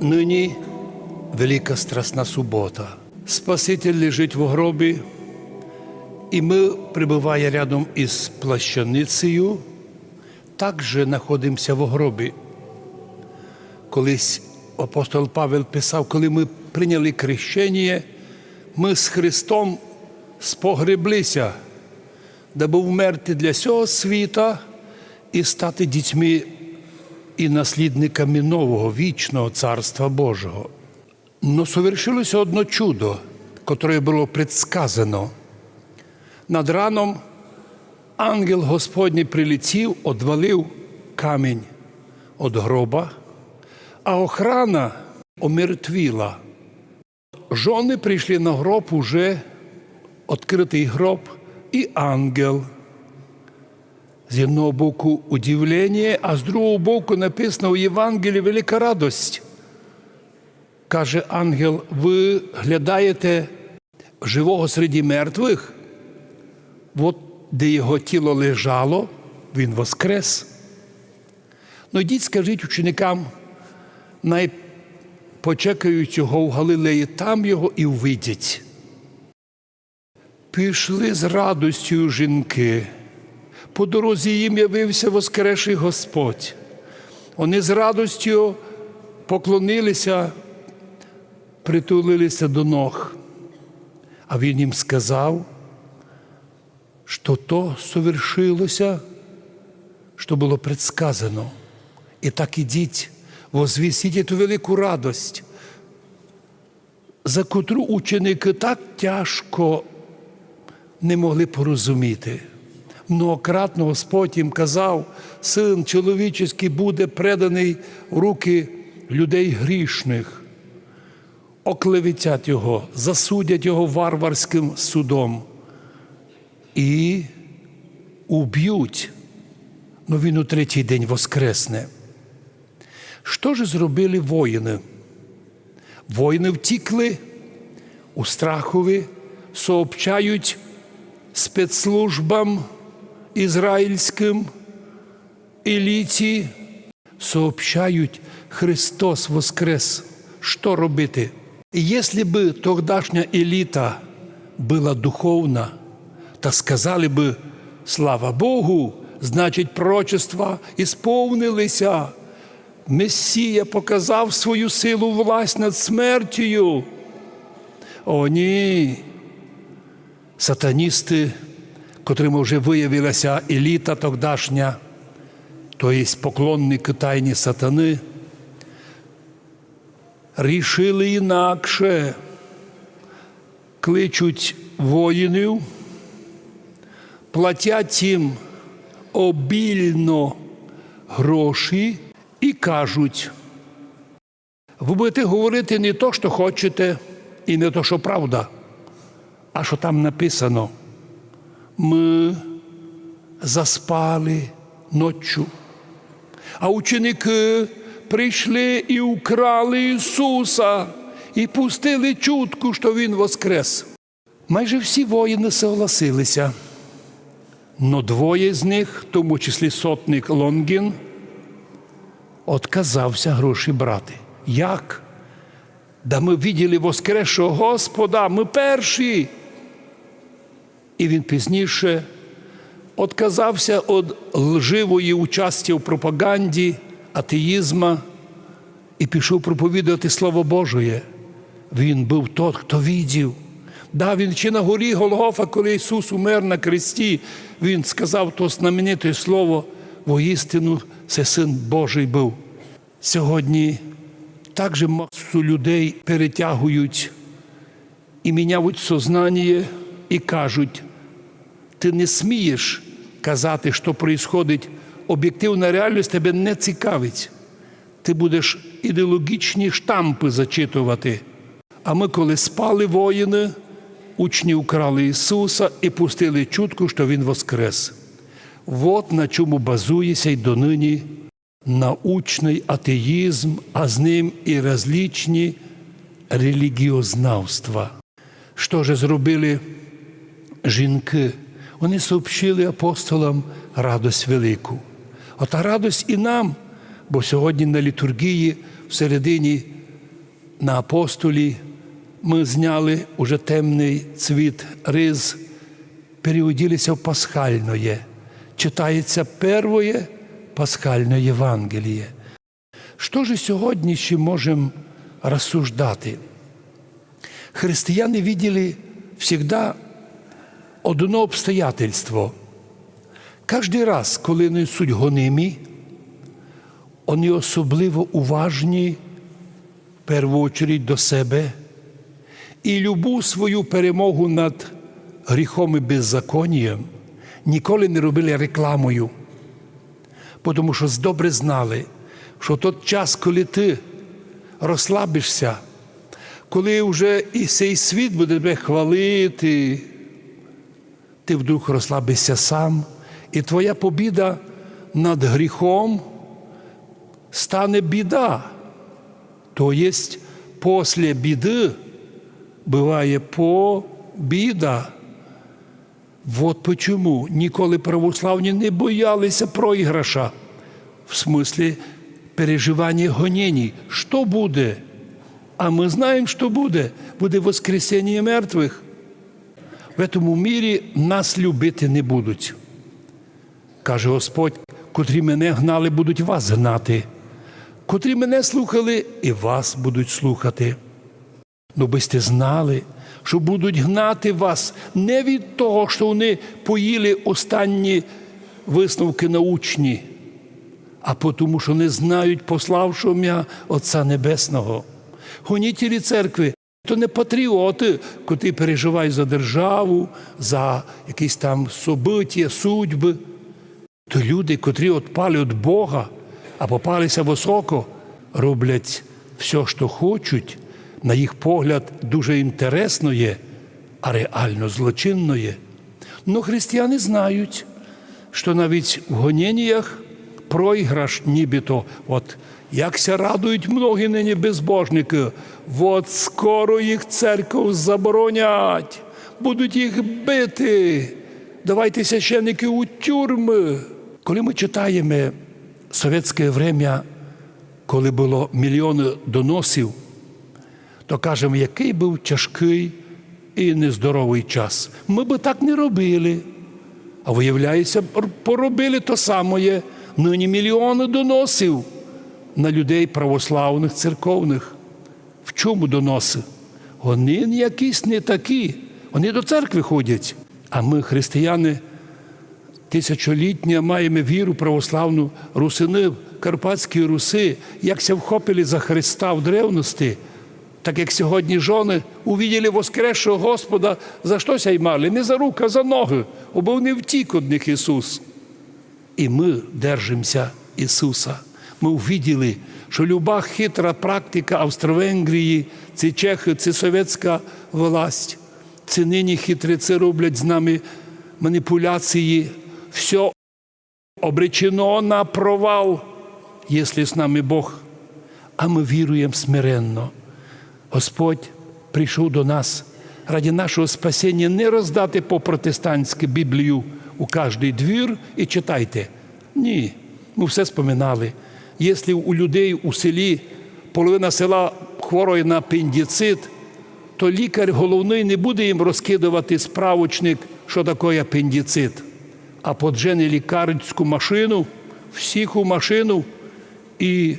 Нині Велика Страсна субота. Спаситель лежить в гробі, і ми, прибуває рядом із плащаницею, також знаходимося в гробі. Колись апостол Павел писав, коли ми прийняли крещення, ми з Христом спогреблися, даби вмерти для цього світа і стати дітьми і наслідниками нового вічного Царства Божого. Но совершилося одно чудо, которое було предсказано. Над раном ангел Господній прилетів, одвалив камінь від гроба, а охрана омертвіла. Жони прийшли на гроб уже відкритий гроб і ангел. З одного боку удивлення, а з другого боку написано у Євангелії велика радость. Каже ангел, ви глядаєте живого серед мертвих, от де його тіло лежало, він воскрес. Ну йдіть, скажіть ученикам, почекають його в Галилеї, там його і увидять. Пішли з радостю жінки. По дорозі їм явився воскресший Господь. Вони з радостю поклонилися, притулилися до ног. А він їм сказав, що то совершилося, що було предсказано. І так ідіть, возвісіть ту велику радость, за котру ученики так тяжко не могли порозуміти. Многократно Господь їм казав, син чоловічий буде преданий в руки людей грішних, оклевітять його, засудять його варварським судом і уб'ють, но він у третій день воскресне. Що ж зробили воїни? Воїни втікли у страхові, сообщають спецслужбам ізраїльським еліті, сообщають Христос Воскрес. Що робити? Якщо б тогдашня еліта була духовна, та сказали би, слава Богу, значить, пророчества ісповнилися. Месія показав свою силу власть над смертю. О, ні. Сатаністи, котрим вже виявилася еліта тогдашня, то є поклонники тайні сатани, рішили інакше, кличуть воїнів, платять їм обільно гроші і кажуть, ви будете говорити не то, що хочете, і не то, що правда, а що там написано. Ми заспали ночі, а ученики прийшли і украли Ісуса і пустили чутку, що Він воскрес. Майже всі воїни согласилися. Но двоє з них, в тому числі сотник Лонгін, отказався гроші брати. Як? Да ми виділи воскресшого Господа, ми перші. І він пізніше отказався від лживої участі в пропаганді, атеїзма і пішов проповідувати Слово Божє. Він був тот, хто відів. Да, він чи на горі Голгофа, коли Ісус умер на кресті, Він сказав то знамените слово, воістину це Син Божий був. Сьогодні також масу людей перетягують і міняють сознання і кажуть, ти не смієш казати, що відбувається, об'єктивна реальність тебе не цікавить. Ти будеш ідеологічні штампи зачитувати. А ми, коли спали воїни, учні украли Ісуса і пустили чутку, що Він воскрес. От на чому базується й донині научний атеїзм, а з ним і различні релігіознавства. Що ж зробили жінки? Вони сообщили апостолам радость велику. Ота радость і нам, бо сьогодні на літургії всередині на апостолі ми зняли уже темний цвіт риз, переоділися в пасхальне. Читається перше пасхальне Євангеліє. Що ж сьогодні ще можемо розсуждати? Християни видели всегда одно обстоятельство. Кожен раз, коли несуть гонимі, вони особливо уважні в першу чергу до себе і любу свою перемогу над гріхом і беззаконням ніколи не робили рекламою, тому що добре знали, що той час, коли ти розслабишся, коли вже і цей світ буде тебе хвалити, ти вдруг розслабишся сам, і твоя побіда над гріхом стане біда. То є після біди буває побіда. Вот почему ніколи православні не боялися проіграша, в смислі переживання гонений. Що буде? А ми знаємо, що буде. Буде воскресіння мертвих. В цьому мірі нас любити не будуть. Каже Господь, котрі мене гнали, будуть вас гнати, котрі мене слухали, і вас будуть слухати. Ну, би сте знали, що будуть гнати вас не від того, що вони поїли останні висновки научні, а тому, що не знають пославшого м'я Отця Небесного. Гонітелі церкви то не патріоти, котрі переживають за державу, за якісь там собиття, судьби. То люди, котрі отпали від Бога, а попалися високо, роблять все, що хочуть, на їх погляд, дуже інтересно є, а реально злочинно є. Ну, християни знають, що навіть в гоніннях проіграш нібито. От якся радують многі нині безбожники, от скоро їх церков заборонять, будуть їх бити. Давайте священники у тюрми. Коли ми читаємо совєтське время, коли було мільйони доносів, то кажемо, який був тяжкий і нездоровий час. Ми би так не робили. А виявляється, поробили то саме. Нині мільйони доносів на людей православних церковних. В чому доноси? Вони якісь не такі. Вони до церкви ходять. А ми, християни, тисячолітня, маємо віру православну русини, Карпатські руси, якся вхопили за Христа в древності, так як сьогодні жони увиділи воскресшого Господа, за що сяймали? Не за руку, а за ноги, бо не втік від них Ісус. І ми держимося Ісуса. Ми увиділи, що люба хитра практика Австро-Венгрії, це Чехи, це совєтська власть, це нині хитреці роблять з нами маніпуляції. Все обречено на провал, якщо з нами Бог. А ми віруємо смиренно. Господь прийшов до нас ради нашого спасіння не роздати по протестантськи Біблію у кожний двір і читайте. Ні, ми все споминали. Якщо у людей у селі половина села хворої на апендицит, то лікар головний не буде їм розкидувати справочник, що таке апендицит, а поджене лікарську машину, всіх у машину і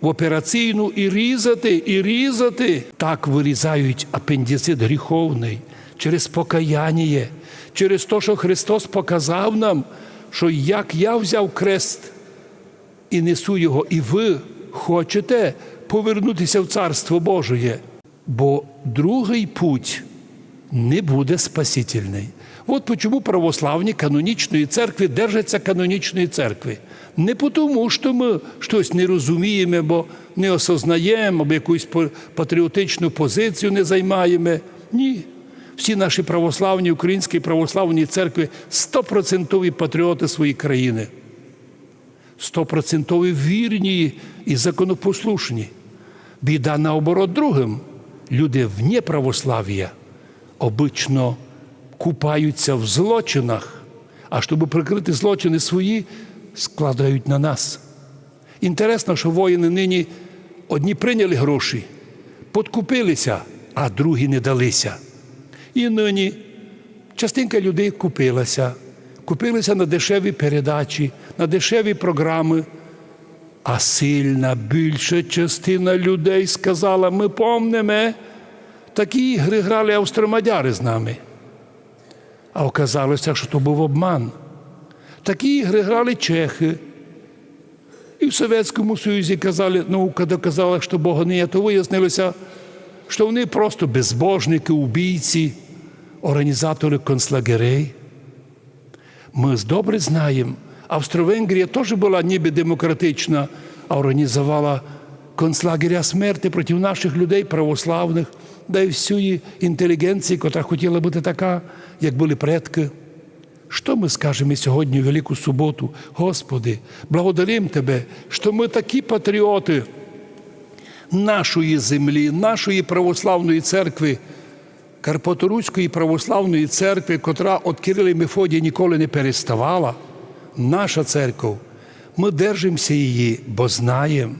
в операційну і різати, і різати. Так вирізають апендицит гріховний через покаяння, через те, що Христос показав нам, що як я взяв крест і несу його, і ви хочете повернутися в Царство Божє, бо другий путь не буде спасительний. От чому православні канонічної церкви держаться канонічної церкви. Не тому, що ми щось не розуміємо, або не осознаємо, або якусь патріотичну позицію не займаємо. Ні. Всі наші православні, українські православні церкви стопроцентові патріоти своєї країни, стопроцентові вірні і законопослушні. Біда наоборот другим. Люди вне православ'я обично купаються в злочинах, а щоб прикрити злочини свої, складають на нас. Інтересно, що воїни нині одні прийняли гроші, подкупилися, а другі не далися. І нині частинка людей купилася, купилися на дешеві передачі, на дешеві програми. А сильна більша частина людей сказала: ми помнимо, такі ігри грали австромадяри з нами. А оказалося, що то був обман. Такі ігри грали чехи. І в Совєтському Союзі казали, наука доказала, що Бога не є, то вияснилося, що вони просто безбожники, убійці, організатори концлагерей. Ми добре знаємо, Австро-Венгрія теж була ніби демократична, а організувала концлагеря смерті проти наших людей православних, да й всієї інтелігенції, яка хотіла бути така, як були предки. Що ми скажемо сьогодні, в Велику суботу? Господи, благодарим Тебе, що ми такі патріоти нашої землі, нашої православної церкви, Карпаторуської православної церкви, котра від Кирила і Мефодія ніколи не переставала, наша церква, ми держимося її, бо знаємо,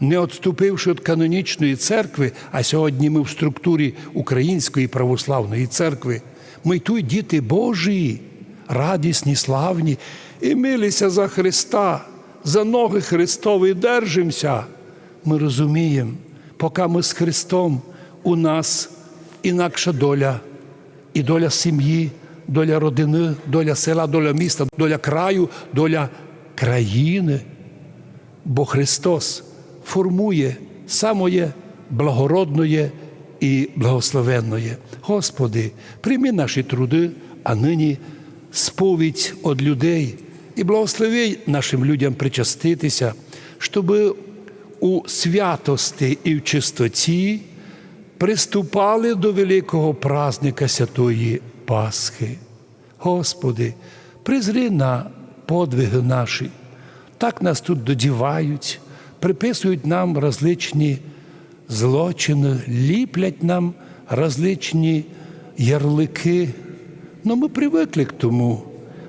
не відступивши від канонічної церкви, а сьогодні ми в структурі Української православної церкви, ми тут діти Божі, радісні, славні, і милися за Христа, за ноги Христові держимося. Ми розуміємо, поки ми з Христом, у нас інакша доля, і доля сім'ї, доля родини, доля села, доля міста, доля краю, доля країни. Бо Христос формує самоє благородноє і благословенноє. Господи, прийми наші труди, а нині сповідь від людей і благослови нашим людям причаститися, щоб у святості і в чистоті приступали до великого праздника Святої Пасхи. Господи, призри на подвиги наші. Так нас тут додівають, приписують нам различні злочини, ліплять нам различні ярлики. Ну, ми привикли к тому.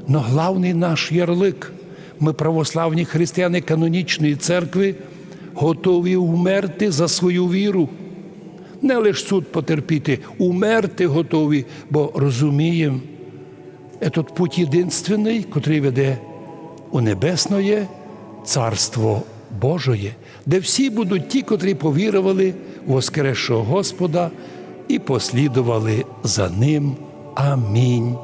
Но главний наш ярлик. Ми православні християни канонічної церкви готові умерти за свою віру. Не лише суд потерпіти, умерти готові, бо розуміємо, этот путь єдинственний, котрий веде у небесне Царство Божоє, де всі будуть ті, котрі повірували в воскресшого Господа і послідували за ним. Амінь.